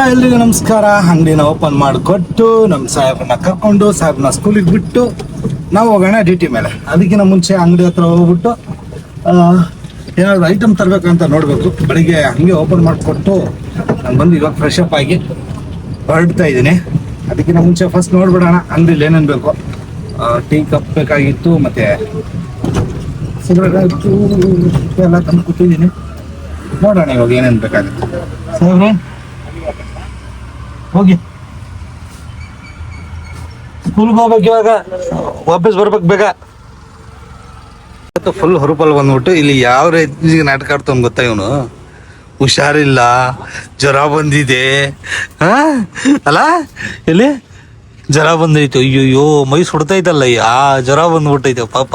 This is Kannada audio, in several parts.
ಎಲ್ರಿಗೂ ನಮಸ್ಕಾರ. ಅಂಗಡಿನ ಓಪನ್ ಮಾಡಿಕೊಟ್ಟು ನಮ್ಮ ಸಾಹೇಬ್ರನ್ನ ಕರ್ಕೊಂಡು ಸಾಹೇಬ್ನ ಸ್ಕೂಲಿಗೆ ಬಿಟ್ಟು ನಾವು ಹೋಗೋಣ ಡಿ ಟಿ ಮೇಲೆ. ಅದಕ್ಕಿಂತ ಮುಂಚೆ ಅಂಗಡಿ ಹತ್ರ ಹೋಗ್ಬಿಟ್ಟು ಏನಾದರೂ ಐಟಮ್ ತರಬೇಕಂತ ನೋಡಬೇಕು. ಬೆಳಿಗ್ಗೆ ಹಂಗೆ ಓಪನ್ ಮಾಡಿಕೊಟ್ಟು ನಾನು ಬಂದು ಇವಾಗ ಫ್ರೆಶ್ ಅಪ್ ಆಗಿ ಹೊರಡ್ತಾ ಇದ್ದೀನಿ. ಅದಕ್ಕಿಂತ ಮುಂಚೆ ಫಸ್ಟ್ ನೋಡ್ಬಿಡೋಣ ಅಂಗಡಿಲಿ ಏನೇನು ಬೇಕು. ಟೀ, ಕಪ್ ಬೇಕಾಗಿತ್ತು, ಮತ್ತು ಸಿಗರೇಟ್ ಎಲ್ಲ ತಂದು ಕೂತಿದ್ದೀನಿ ನೋಡೋಣ ಇವಾಗ ಏನೇನು ಬೇಕಾಗುತ್ತೆ. ಸಾಹೇಬ್ರೆ? ಹೋಗಿ. ಸ್ಕೂಲ್ಗೆ ಹೋಗ್ಬೇಕು ಇವಾಗ. ವಾಪಸ್ ಬರ್ಬೇಕು ಬೇಗ. ಫುಲ್ ಹೊರಪಲ್ ಬಂದ್ಬಿಟ್ಟು ಇಲ್ಲಿ ಯಾವ ರೀತಿ ನಾಟಕ ಆಡ್ತಾವ್ ಗೊತ್ತಾ ಇವನು? ಹುಷಾರಿಲ್ಲ ಜ್ವರ ಬಂದಿದೆ. ಹಾ? ಅಲ್ಲ? ಎಲ್ಲಿ? ಜ್ವರ ಬಂದೈತೆ. ಅಯ್ಯೋಯ್ಯೋ ಮೈ ಸುಡ್ತೈತಲ್ಲ ಯಾ ಜ್ವರ ಬಂದ್ಬಿಟ್ಟೈತೆ ಪಾಪ.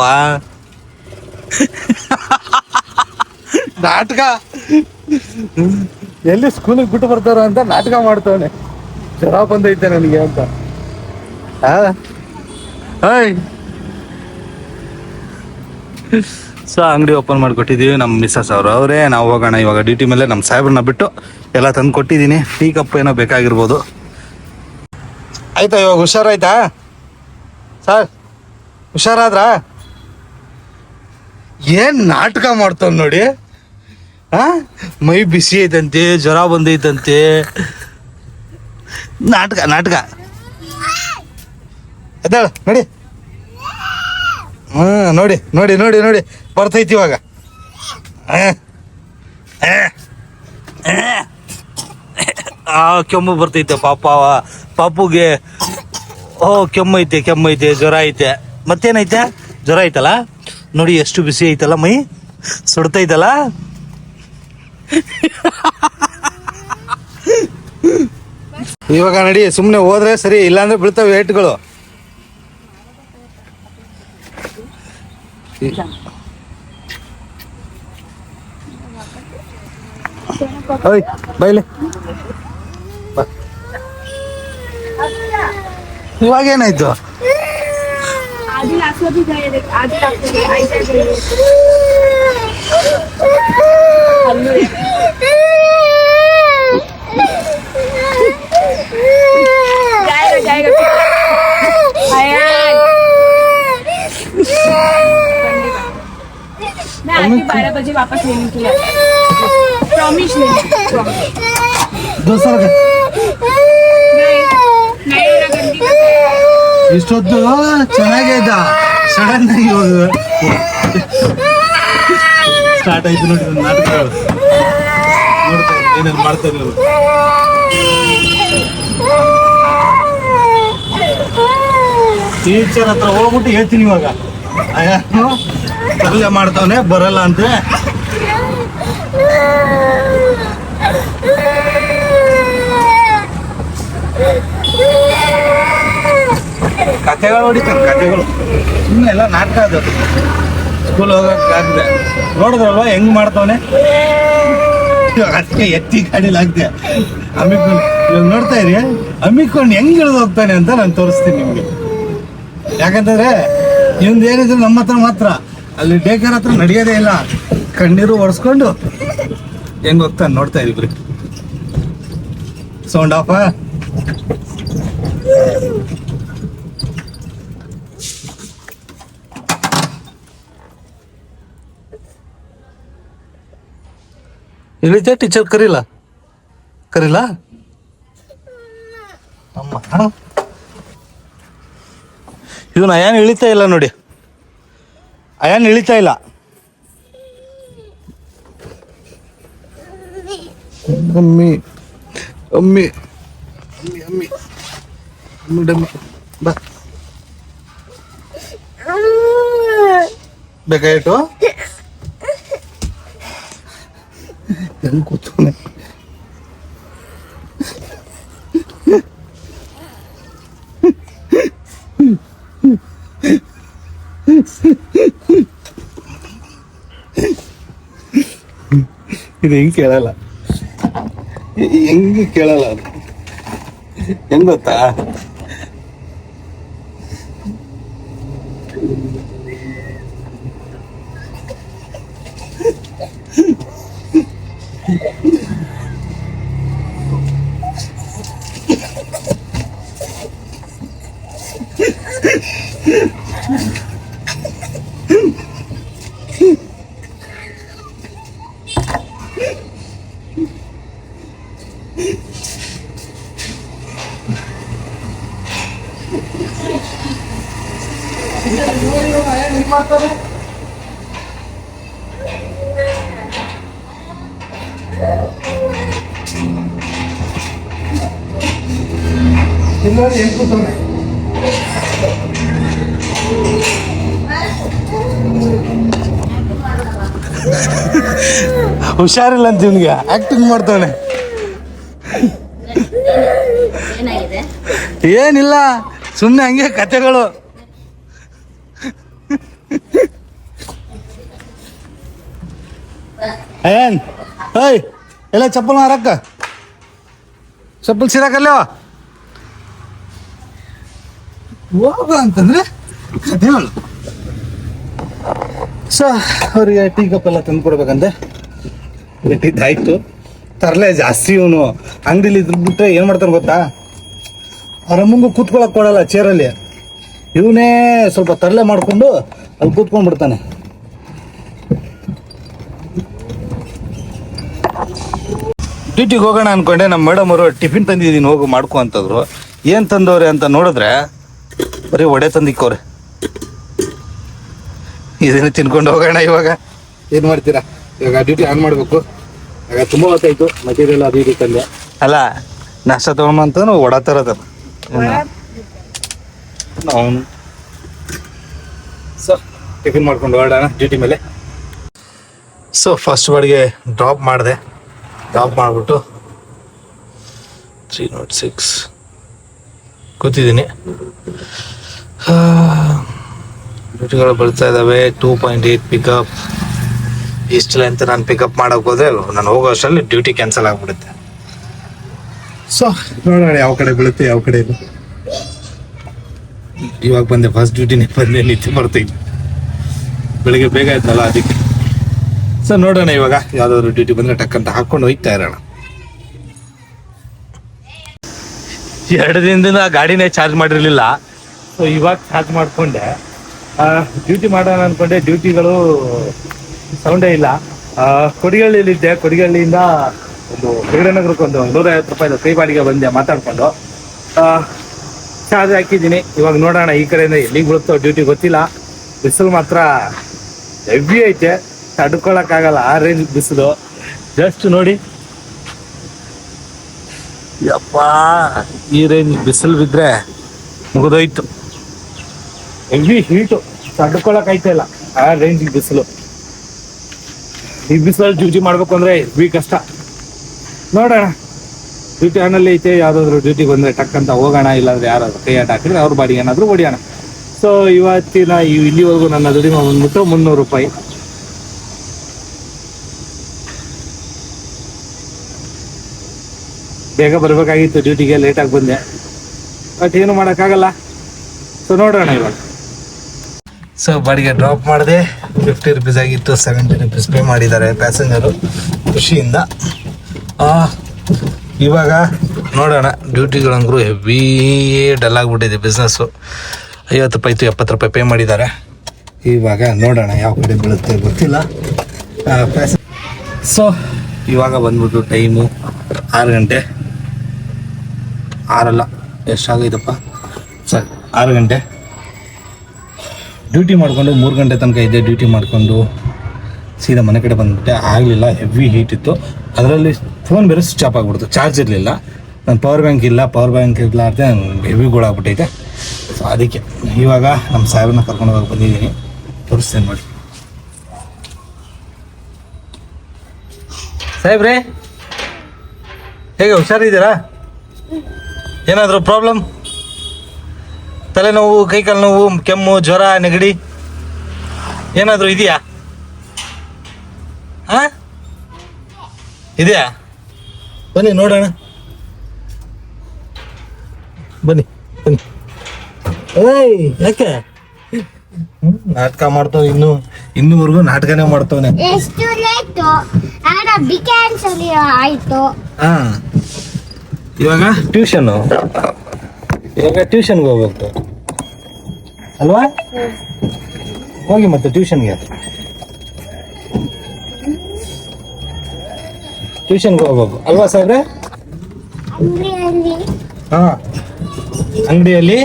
ನಾಟಕ. ಎಲ್ಲಿ ಸ್ಕೂಲಿಗೆ ಬಿಟ್ಟು ಬರ್ತಾರ ಅಂತ ನಾಟಕ ಮಾಡ್ತವನೆ. ಜ್ವರ ಬಂದೈತೆ ನನಗೆ ಅಂತ. ಸೊ ಅಂಗಡಿ ಓಪನ್ ಮಾಡಿಕೊಟ್ಟಿದ್ದೀವಿ ನಮ್ಮ ಮಿಸ್ಸಸ್ ಅವರು. ಅವರೇ ನಾವು ಹೋಗೋಣ ಇವಾಗ ಡ್ಯೂಟಿ ಮೇಲೆ ನಮ್ಮ ಸಾಹೇಬ್ರನ್ನ ಬಿಟ್ಟು ಎಲ್ಲ ತಂದು ಕೊಟ್ಟಿದ್ದೀನಿ. ಟೀ ಕಪ್ ಏನೋ ಬೇಕಾಗಿರ್ಬೋದು. ಆಯ್ತಾ ಇವಾಗ ಹುಷಾರಾಯ್ತಾ? ಸರ್ ಹುಷಾರಾದ್ರಾ? ಏನ್ ನಾಟಕ ಮಾಡ್ತಾವ್ ನೋಡಿ? ಹಾಂ ಮೈ ಬಿಸಿ ಐತಂತೆ ಜ್ವರ ಬಂದೈತಂತೆ. ನಾಟಕ ನಾಟಕ. ಎದ್ದಾಳ ನೋಡಿ. ಹ್ಮ್ ನೋಡಿ ನೋಡಿ ನೋಡಿ ನೋಡಿ. ಬರ್ತೈತಿ ಇವಾಗ. ಆ, ಕೆಮ್ಮು ಬರ್ತೈತೆ ಪಾಪ ಪಾಪುಗೆ ಓ ಕೆಮ್ಮೈತೆ ಕೆಮ್ಮೈತೆ ಜ್ವರ ಐತೆ. ಮತ್ತೇನೈತೆ? ಜ್ವರ ಐತಲ್ಲ? ನೋಡಿ ಎಷ್ಟು ಬಿಸಿ ಐತಲ್ಲ ಮೈ? ಸುಡ್ತೈತಲ್ಲ? ಇವಾಗ ನಡಿ ಸುಮ್ಮನೆ ಹೋದ್ರೆ ಸರಿ ಇಲ್ಲಾಂದ್ರೆ ಬೀಳ್ತಾವೆ ಏಟ್ಗಳು. ಓಯ್ ಬೈಲೆ. ಇವಾಗ ಏನಾಯ್ತು आधी असं बी जाईल आधी लागते आईच्या घरी हल्लो जाएगा जाएगा आयान मैं आधी बारह बजे वापस लेने के लिए प्रॉमिस लेने प्रॉमिस ದೋಸರ नहीं नहीं ना गंदी का ಇಷ್ಟೊತ್ತು ಚೆನ್ನಾಗೈತ ಸಡನ್ ಆಗಿ ಇವಾಗ ಸ್ಟಾರ್ಟ್ ಆಯ್ತು ನೋಡಿ ಒಂದು ನಾಟಕಗಳು ನೋಡ್ತಾ ಇರಿ, ಏನೇನು ಮಾಡ್ತಾರೆ ಇವ್ರು. ಟೀಚರ್ ಹತ್ರ ಹೋಗ್ಬಿಟ್ಟು ಹೇಳ್ತೀನಿ ಇವಾಗ. ತರಲೆ ಮಾಡ್ತಾವನೆ, ಬರಲ್ಲ ಅಂತ. ಕತೆಗಳು ಹೊಡಿತಾನೆ ಕತೆಗಳು ಸುಮ್ಮನೆ ಎಲ್ಲ ನಾಟಕ ಅದು. ಸ್ಕೂಲ್ ಹೋಗಕ್ಕಾಗದೆ ನೋಡಿದ್ರಲ್ವ, ಹೆಂಗ್ ಮಾಡ್ತಾವನೆ? ಅದಕ್ಕೆ ಎತ್ತಿ ಆಗ್ತೆ ಅಮ್ಮಿಕೊಂಡು ಇವಾಗ ನೋಡ್ತಾ ಇರಿ ಅಮ್ಮಿಕೊಂಡು ಹೆಂಗ್ ಇಳಿದು ಹೋಗ್ತಾನೆ ಅಂತ ನಾನು ತೋರಿಸ್ತೀನಿ ನಿಮ್ಗೆ. ಯಾಕಂತಂದ್ರೆ ಇವಂದು ಏನಿದ್ರು ನಮ್ಮ ಹತ್ರ ಮಾತ್ರ. ಅಲ್ಲಿ ಡೇಕರ್ ಹತ್ರ ನಡೆಯೋದೇ ಇಲ್ಲ. ಕಣ್ಣೀರು ಒರೆಸ್ಕೊಂಡು ಹೆಂಗ್ ಹೋಗ್ತಾನೆ ನೋಡ್ತಾ ಇದ್ರಿ ಸೌಂಡ್ ಆಫ್? ಇಳಿತೆ ಟೀಚರ್ ಕರೀಲ? ಕರೀಲ? ಅಮ್ಮ ಇವನು ಅಯಾನ್ ಇಳಿತಾ ಇಲ್ಲ ನೋಡಿ. ಅಯಾನ್ ಇಳಿತಾ ಇಲ್ಲ. ಅಮ್ಮಿ ಅಮ್ಮಿ ಅಮ್ಮಿ ಅಮ್ಮಿ ಅಮ್ಮಿ. ಡಮ್ಮಿ ಬಾ ಬೇಕಾಯಿತು ಹೆಂಗ್ ಕೂತ್ಕೊಂಡೆ ಇದು ಹೆಂಗ್ ಕೇಳಲ್ಲ ಇ- ಹೆಂಗ್ ಕೇಳಲ್ಲ ಅದು ಹೆಂಗ್ ಗೊತ್ತಾ ಹುಷಾರಿಲ್ಲ ಅಂತ ನಿಮಗೆ ಆಕ್ಟಿಂಗ್ ಮಾಡ್ತಾನೆ ಏನಾಗಿದೆ? ಏನಿಲ್ಲ ಸುಮ್ಮನೆ ಹಂಗೆ ಕತೆಗಳು. ಏನ್? ಏಯ್ ಎಲ್ಲ ಚಪ್ಪಲ್ ಮಾರಕ್ಕ ಚಪ್ಪಲ್ ಸಿರಾಕಲ್ಲ ಹೋಗ ಅಂತಂದ್ರೆ? ಕತೆಗಳು ಸೊ ಅವರಿಗೆ ಟೀ ಕಪ್ ಎಲ್ಲ ತಂದು ಕೊಡ್ಬೇಕಂತೆ. ಇಟ್ಟಿದ್ದಾಯ್ತು. ತರಲೆ ಜಾಸ್ತಿ ಇವನು. ಅಂಗಡಿಲಿ ಇದ್ ಬಿಟ್ರೆ ಏನು ಮಾಡ್ತಾನೆ ಗೊತ್ತಾ? ಅವ್ರ ಮುಂದೆ ಕೂತ್ಕೊಳಕ್ ಕೊಡಲ್ಲ ಚೇರಲ್ಲಿ ಇವನೇ ಸ್ವಲ್ಪ ತರಲೆ ಮಾಡಿಕೊಂಡು ಅಲ್ಲಿ ಕೂತ್ಕೊಂಡ್ಬಿಡ್ತಾನೆ ಡ್ಯೂಟಿಗೆ ಹೋಗೋಣ ಅನ್ಕೊಂಡೆ. ನಮ್ಮ ಮೇಡಮ್ ಅವರು ಟಿಫಿನ್ ತಂದಿದ್ದೀನಿ ಹೋಗಿ ಮಾಡ್ಕೊ ಅಂತಂದ್ರು. ಏನು ತಂದವ್ರೆ ಅಂತ ನೋಡಿದ್ರೆ ಬರೀ ಒಡೆ ತಂದಿಕ್ಕವ್ರೆ ಇದನ್ನು ತಿನ್ಕೊಂಡು ಹೋಗೋಣ ಇವಾಗ. ಏನು ಮಾಡ್ತೀರಾ? ಇವಾಗ ಡ್ಯೂಟಿ ಆನ್ ಮಾಡಬೇಕು. ಇವಾಗ ತುಂಬ ಹೊತ್ತಾಯ್ತು ಮಟೀರಿಯಲ್ ಅದು ಇದು ತಂದೆ. ಅಲ್ಲ ನಾಷ್ಟ ತಗೊಂಬಂತ ಅಂತ ಒಡ ತರದ. ಅವನು. ಸೊ ಟಿಫಿನ್ ಮಾಡ್ಕೊಂಡು ಹೊರಡೋಣ ಡ್ಯೂಟಿ ಮೇಲೆ. ಸೊ ಫಸ್ಟ್ ಬಾಡಿಗೆ ಡ್ರಾಪ್ ಮಾಡಿದೆ. ಡ್ರಾಪ್ ಮಾಡಿಬಿಟ್ಟು ತ್ರೀ ನಾಟ್ ಸಿಕ್ಸ್ ಕೂತಿದ್ದೀನಿ. ಡ್ಯೂಟಿಗಳು ಬರ್ತಾ ಇದ್ದಾವೆ ಟೂ ಪಾಯಿಂಟ್ ಏಯ್ಟ್ ಪಿಕಪ್ ಇಷ್ಟು ಅಂತ ನಾನು ಪಿಕಪ್ ಮಾಡೋಕೆ ಹೋದ್ರೆ ನಾನು ಹೋಗೋ ಅಷ್ಟರಲ್ಲಿ ಡ್ಯೂಟಿ ಕ್ಯಾನ್ಸಲ್ ಆಗಿಬಿಡುತ್ತೆ. ಸೊ ನೋಡೋಣ ಯಾವ ಕಡೆ ಬೀಳುತ್ತೆ ಯಾವ ಕಡೆ ಇಲ್ಲ. ಇವಾಗ ಬಂದೆ ಫಸ್ಟ್ ಡ್ಯೂಟಿನೇ ಬಂದೆ ನಿಂತು ಬರ್ತೀನಿ ಬೆಳಿಗ್ಗೆ ಬೇಗ ಆಯ್ತಲ್ಲ ಅದಕ್ಕೆ. ಸೊ ನೋಡೋಣ ಇವಾಗ ಯಾವುದಾದ್ರು ಡ್ಯೂಟಿ ಬಂದರೆ ಟಕ್ಕಂತ ಹಾಕ್ಕೊಂಡು ಹಾಕೊಂಡು ಹೋಗ್ತಾ ಇರೋಣ. ಎರಡು ದಿನದಿಂದ ಗಾಡಿನೇ ಚಾರ್ಜ್ ಮಾಡಿರಲಿಲ್ಲ. ಸೊ ಇವಾಗ ಚಾರ್ಜ್ ಮಾಡಿಕೊಂಡೆ. ಡ್ಯೂಟಿ ಮಾಡೋಣ ಅಂದ್ಕೊಂಡೆ ಡ್ಯೂಟಿಗಳು ಸೌಂಡೇ ಇಲ್ಲ. ಆ, ಕೊಡಿಗಳಿಂದ ಕೊಡಿಗಳ್ಳಿಯಿಂದ ಒಂದು ನಗರಕ್ಕೆ ಒಂದು ನೂರೈವತ್ತು ರೂಪಾಯಿ ಕೈ ಬಾಡಿಗೆ ಬಂದೆ ಮಾತಾಡ್ಕೊಂಡು. ಚಾರ್ಜ್ ಹಾಕಿದ್ದೀನಿ. ಇವಾಗ ನೋಡೋಣ ಈ ಕಡೆಯಿಂದ ಎಲ್ಲಿಗೆ ಬೀಳುತ್ತೋ ಡ್ಯೂಟಿ ಗೊತ್ತಿಲ್ಲ. ಬಿಸಿಲು ಮಾತ್ರ ಹೆವಿ ಐತೆ. ತಡ್ಕೊಳಕ್ಕಾಗಲ್ಲ ಆ ರೇಂಜ್ ಬಿಸಿಲು. ಜಸ್ಟ್ ನೋಡಿ. ಯಪ್ಪ ಈ ರೇಂಜ್ ಬಿಸಿಲು ಬಿದ್ದರೆ ಮುಗಿದೋಯ್ತು. ಹೆವಿ ಹೀಟು ತಡ್ಕೊಳಕ್ ಇಲ್ಲ. ಆ ರೇಂಜ್ ಬಿಸಿಲು. ಈ ಬಿಸಿಲಲ್ಲಿ ಡ್ಯೂಟಿ ಮಾಡ್ಬೇಕು ಅಂದ್ರೆ ಹೆವಿ ಕಷ್ಟ. ನೋಡೋಣ. ಡ್ಯೂಟಿ ಆನಲ್ಲಿ ಐತೆ, ಯಾವ್ದಾದ್ರು ಡ್ಯೂಟಿ ಬಂದ್ರೆ ಟಕ್ ಅಂತ ಹೋಗೋಣ, ಇಲ್ಲಾಂದ್ರೆ ಯಾರಾದ್ರು ಕೈ ಆಟ ಹಾಕಿದ್ರೆ ಅವ್ರ ಬಾಡಿಗೆ ಏನಾದ್ರು ಹೊಡಿಯೋಣ. ಸೊ ಇವತ್ತಿನ ಇಲ್ಲಿವರೆಗೂ ನನ್ನ ದುಡಿಮೆ ಬಂದ್ಬಿಟ್ಟು ಮುನ್ನೂರು ರೂಪಾಯಿ. ಬೇಗ ಬರಬೇಕಾಗಿತ್ತು, ಡ್ಯೂಟಿಗೆ ಲೇಟಾಗಿ ಬಂದೆ. ಬಟ್ ಏನು ಮಾಡೋಕ್ಕಾಗಲ್ಲ. ಸೊ ನೋಡೋಣ ಇವಾಗ. ಸೊ ಬಾಡಿಗೆ ಡ್ರಾಪ್ ಮಾಡಿದೆ. ಫಿಫ್ಟಿ ರುಪೀಸ್ ಆಗಿತ್ತು ಸೆವೆಂಟಿ ರುಪೀಸ್ ಪೇ ಮಾಡಿದ್ದಾರೆ ಪ್ಯಾಸೆಂಜರು ಖುಷಿಯಿಂದ. ಇವಾಗ ನೋಡೋಣ. ಡ್ಯೂಟಿಗಳಂಗ್ರು ಹೆವಿ ಡಲ್ ಆಗಿಬಿಟ್ಟಿದೆ ಬಿಸ್ನೆಸ್ಸು ಐವತ್ತು ರೂಪಾಯಿ ಇತ್ತು, ಎಪ್ಪತ್ತು ರೂಪಾಯಿ ಪೇ ಮಾಡಿದ್ದಾರೆ. ಇವಾಗ ನೋಡೋಣ ಯಾವ ಕಡೆ ಬೀಳುತ್ತೆ ಗೊತ್ತಿಲ್ಲ. ಸೊ ಇವಾಗ ಬಂದ್ಬಿಟ್ಟು ಟೈಮು ಆರು ಗಂಟೆ. ಆರಲ್ಲ ಎಷ್ಟಾಗೈತಪ್ಪ ಸರಿ, ಆರು ಗಂಟೆ. ಡ್ಯೂಟಿ ಮಾಡಿಕೊಂಡು ಮೂರು ಗಂಟೆ ತನಕ ಇದ್ದೆ, ಡ್ಯೂಟಿ ಮಾಡಿಕೊಂಡು ಸೀದಾ ಮನೆ ಕಡೆ ಬಂದ್ಬಿಟ್ಟೆ. ಆಗಲಿಲ್ಲ ಹೆವಿ ಹೀಟ್ ಇತ್ತು. ಅದರಲ್ಲಿ ಫೋನ್ ಬೇರೆ ಸ್ವಿಚ್ ಆಫ್ ಆಗಿಬಿಡ್ತು. ಚಾರ್ಜ್ ಇರಲಿಲ್ಲ. ನನ್ನ ಪವರ್ ಬ್ಯಾಂಕ್ ಇಲ್ಲ ಪವರ್ ಬ್ಯಾಂಕ್ ಇರಲಾರ್ದೆ ಹೆವಿ ಗೋಳಾಗ್ಬಿಟ್ಟೈತೆ ಸೊ ಅದಕ್ಕೆ ಇವಾಗ ನಮ್ಮ ಸಾಹೇಬ್ರನ್ನ ಕರ್ಕೊಂಡು ಹೋಗಿ ಬಂದಿದ್ದೀನಿ. ತೋರಿಸ್ತೇನೆ ನೋಡಿ. ಸಾಹೇಬ್ರೆ? ಹೇಗೆ, ಹುಷಾರಿದ್ದೀರಾ? ಏನಾದರೂ ಪ್ರಾಬ್ಲಮ್ ತಲೆನೋವು ಕೈಕಾಲು ನೋವು ಕೆಮ್ಮು ಜ್ವರ ನೆಗಡಿ ಏನಾದರೂ ಇದೆಯಾ? ಹಾ? ಇದೆಯಾ? ಬನ್ನಿ ನೋಡೋಣ. ಬನ್ನಿ ಬನ್ನಿ. ಏಯ್ ಯಾಕೆ? ನಾಟಕ ಮಾಡ್ತಾವ ಇನ್ನು. ಇನ್ನೂವರೆಗೂ ನಾಟಕನೇ ಮಾಡ್ತಾವನೆ. ಎಷ್ಟು ಲೇಟು ಆಡ ಬಿ ಕ್ಯಾನ್ಸಲ್ ಆಯ್ತು. ಹಾ. ಇವಾಗ? ಟ್ಯೂಷನ್ ಇವಾಗ ಟ್ಯೂಷನ್ಗೆ ಹೋಗ್ಬೇಕು. ಅಲ್ವಾ? ಹೋಗಿ ಮತ್ತೆ ಟ್ಯೂಷನ್ಗೆ ಟ್ಯೂಷನ್ಗೆ ಹೋಗ್ಬೇಕು. ಅಲ್ವಾ ಸಾಹೇಬ್ರೆ? ಹಾ. ಅಂಗಡಿಯಲ್ಲಿ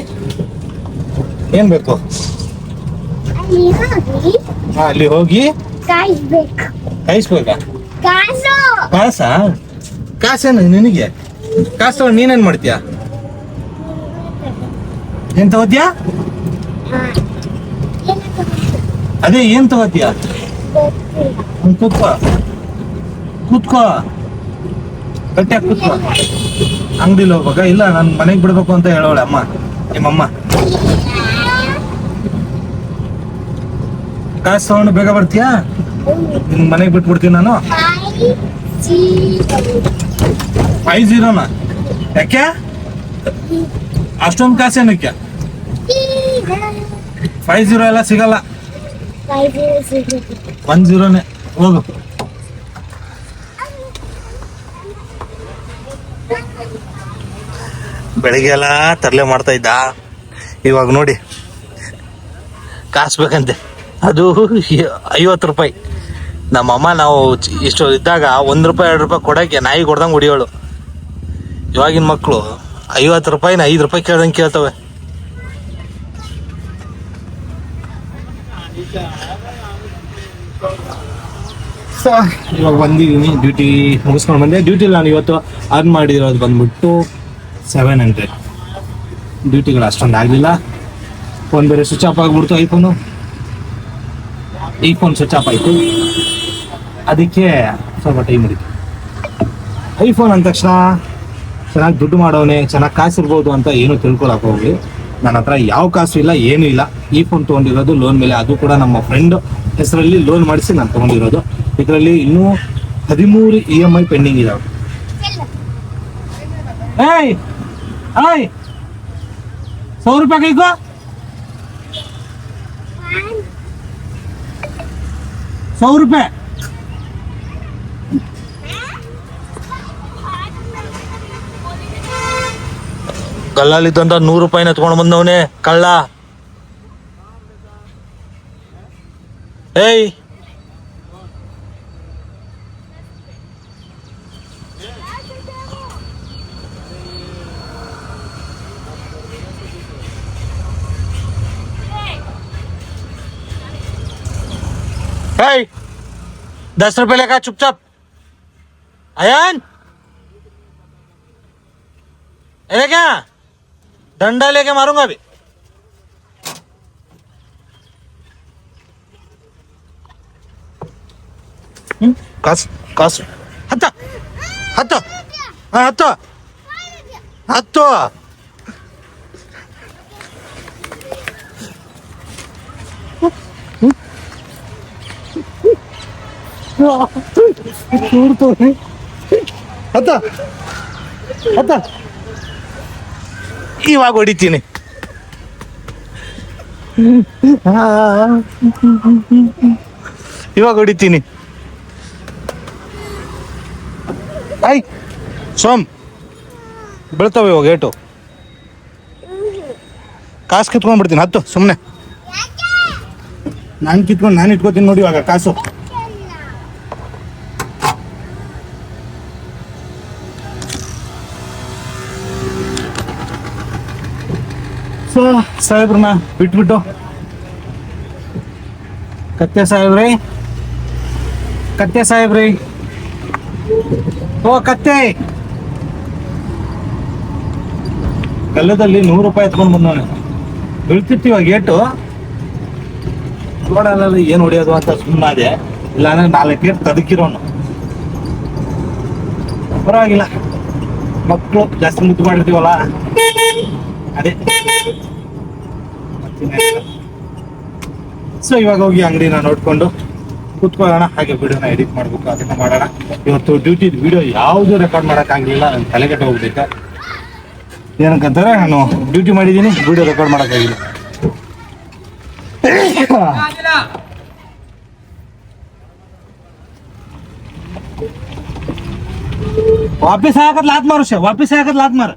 ಏನ್ ಬೇಕು? ಅಲ್ಲಿ ಹೋಗಿ ಹಾ ಅಲ್ಲಿ ಹೋಗಿ ಕಾಯಿಸ್ಬೇಕು. ಕಾಸು. ಕಾಸಾ? ಕಾಸೇನು ನಿನಗೆ? ಕಾಸು ನೀನೇನ್ ಮಾಡ್ತೀಯ? ಏನ್ ತಗೋತಿಯಾ ಅದೇ ಏನ್ ತಗೋತಿಯಾ ಕೂತ್ಕೋ. ಕೂತ್ಕೋ. ಗಟ್ಟಿಯಾಗಿ ಕೂತ್ಕೋ. ಅಂಗಡಿಲಿ ಹೋಗ್ಬೇಕ? ಇಲ್ಲ ನಾನು ಮನೆಗೆ ಬಿಡ್ಬೇಕು ಅಂತ ಹೇಳೋಳೆ ಅಮ್ಮ ನಿಮ್ಮಮ್ಮ. ಕಾಸು ತಗೊಂಡು ಬೇಗ ಬರ್ತೀಯಾ? ನಿನ್ ಮನೆಗ್ ಬಿಟ್ಬಿಡ್ತೀನಿ ನಾನು. ಫೈವ್ ಜೀರೋನಾ? ಯಾಕೆ? ಅಷ್ಟೊಂದು ಕಾಸು ಏನಕ್ಕೆ? ಫೈವ್ ಜೀರೋ ಎಲ್ಲ ಸಿಗಲ್ಲ. ಒನ್ ಜೀರೋನೇ ಹೋಗು. ಬೆಳಿಗ್ಗೆ ಎಲ್ಲ ತರಲೆ ಮಾಡ್ತಾ ಇದ್ದ. ಇವಾಗ ನೋಡಿ. ಕಾಸು ಬೇಕಂತೆ. ಅದು ಐವತ್ತು ರೂಪಾಯಿ. ನಮ್ಮಮ್ಮ ನಾವು ಇಷ್ಟು ಇದ್ದಾಗ ಒಂದು ರೂಪಾಯಿ, ಎರಡು ರೂಪಾಯಿ ಕೊಡೋಕ್ಕೆ ನಾಯಿ ಕೊಡ್ದಂಗೆ ಹೊಡಿಯೋಳು. ಇವಾಗಿನ ಮಕ್ಕಳು ಐವತ್ತು ರೂಪಾಯಿನ ಐದು ರೂಪಾಯಿ ಕೇಳ್ದಂಗೆ ಕೇಳ್ತವೆ. ಇವಾಗ ಬಂದಿದ್ದೀನಿ ಡ್ಯೂಟಿ ಮುಗಿಸ್ಕೊಂಡು ಬಂದೆ. ಡ್ಯೂಟಿ ನಾನು ಇವತ್ತು ಅರ್ನ್ ಮಾಡಿರೋದು ಬಂದ್ಬಿಟ್ಟು ಸೆವೆನ್ ಹಂಡ್ರೆಡ್ ಡ್ಯೂಟಿಗಳು ಅಷ್ಟೊಂದು ಆಗಲಿಲ್ಲ. ಫೋನ್ ಬೇರೆ ಸ್ವಿಚ್ ಆಫ್ ಆಗಿಬಿಡ್ತು ಐಫೋನು ಈ ಫೋನ್ ಸ್ವಿಚ್ ಆಫ್ ಆಯಿತು. ಅದಕ್ಕೆ ಸ್ವಲ್ಪ ಟೈಮ್ ಹಿಡಿತು. ಐಫೋನ್ ಅಂದ ತಕ್ಷಣ ಚೆನ್ನಾಗಿ ದುಡ್ಡು ಮಾಡೋನೆ ಚೆನ್ನಾಗಿ ಕಾಸಿರ್ಬೋದು ಅಂತ ಏನು ತಿಳ್ಕೊಳಕ್ ಹೋಗ್ಲಿ. ನನ್ನ ಹತ್ರ ಯಾವ ಕಾಸು ಇಲ್ಲ, ಏನೂ ಇಲ್ಲ. ಈ ಫೋನ್ ತೊಗೊಂಡಿರೋದು ಲೋನ್ ಮೇಲೆ, ಅದು ಕೂಡ ನಮ್ಮ ಫ್ರೆಂಡ್ ಹೆಸರಲ್ಲಿ ಲೋನ್ ಮಾಡಿಸಿ ನಾನು ತೊಗೊಂಡಿರೋದು. ಇದರಲ್ಲಿ ಇನ್ನೂ ಹದಿಮೂರು ಇ ಎಂ ಐ ಪೆಂಡಿಂಗ್ ಇದಾವೆ. ಸಾವಿರ ರೂಪಾಯಿ ಕೈಗೋ? ರೂಪಾಯಿ! रुपये ಗಲ್ಲಲ್ಲಿದ್ದಂತ ನೂರು ರೂಪಾಯಿನ ಎತ್ಕೊಂಡು ಬಂದವನೇ ಕಳ್ಳ ಏಯ್ Hey! दस रुपए लेकर चुपचाप अयन अरे क्या डंडा लेके मारूंगा अभी कास कास हत्ता हत्ता हाँ हत्ता हत्ता हत्ता हत्ता ಇವಾಗ ಹೊಡಿತೀನಿ. ಇವಾಗ ಹೊಡಿತೀನಿ. ಐ, ಸೋಮ್. ಬೀಳ್ತಾವೆ ಇವಾಗ ಏಟು. ಕಾಸು ಕಿತ್ಕೊಂಡ್ಬಿಡ್ತೀನಿ. ಹತ್ತು ಸುಮ್ಮನೆ ನಾನು ಕಿತ್ಕೊಂಡು ನಾನು ಇಟ್ಕೋತೀನಿ ನೋಡಿ ಇವಾಗ ಕಾಸು. ಸೊ, ಸಾಹೇಬ್ರನ್ನ ಬಿಟ್ಬಿಟ್ಟು. ಕತ್ತೆ ಸಾಹೇಬ್ರಿ. ಕತ್ತೆ ಸಾಹೇಬ್ರಿ. ಓ, ಕತ್ತೆ. ಕಲ್ಲದಲ್ಲಿ ನೂರು ರೂಪಾಯಿ ಎತ್ಕೊಂಡು ಬಂದವನೆ. ಬೀಳ್ತಿರ್ತೀವ ಗೇಟು? ನೋಡಲ್ಲ ಏನು ಹೊಡಿಯೋದು ಅಂತ ಸುಮ್ಮನಾದೆ ಇಲ್ಲಾಂದ್ರೆ ನಾಲ್ಕು ಗೇಟ್ ತದಕಿರೋನು ಪರವಾಗಿಲ್ಲ. ಮಕ್ಕಳು ಜಾಸ್ತಿ ಮುದ್ದು ಮಾಡಿರ್ತೀವಲ್ಲ? ಅದೇ. ಸೊ ಇವಾಗ ಹೋಗಿ ಅಂಗಡಿನ ನೋಡ್ಕೊಂಡು ಕುತ್ಕೊಳ್ಳೋಣ, ಹಾಗೆ ವಿಡಿಯೋನ ಎಡಿಟ್ ಮಾಡ್ಬೇಕು, ಅದನ್ನ ಮಾಡೋಣ. ಇವತ್ತು ಡ್ಯೂಟಿ ವಿಡಿಯೋ ಯಾವುದು ರೆಕಾರ್ಡ್ ಮಾಡೋಕ್ಕಾಗಲಿಲ್ಲ ನನ್ನ ತಲೆಗೆಟ್ಟು ಹೋಗ್ಬೇಕ. ಏನಕ್ಕಂತಾರೆ ನಾನು ಡ್ಯೂಟಿ ಮಾಡಿದೀನಿ ವಿಡಿಯೋ ರೆಕಾರ್ಡ್ ಮಾಡೋಕ್ಕಾಗಿಲ್ಲ. ವಾಪಸ್ ಹಾಕದ್ ಲಾತ್ ಮಾರು ವಾಪಸ್ ಹಾಕದ್ ಲಾತ್ ಮಾರು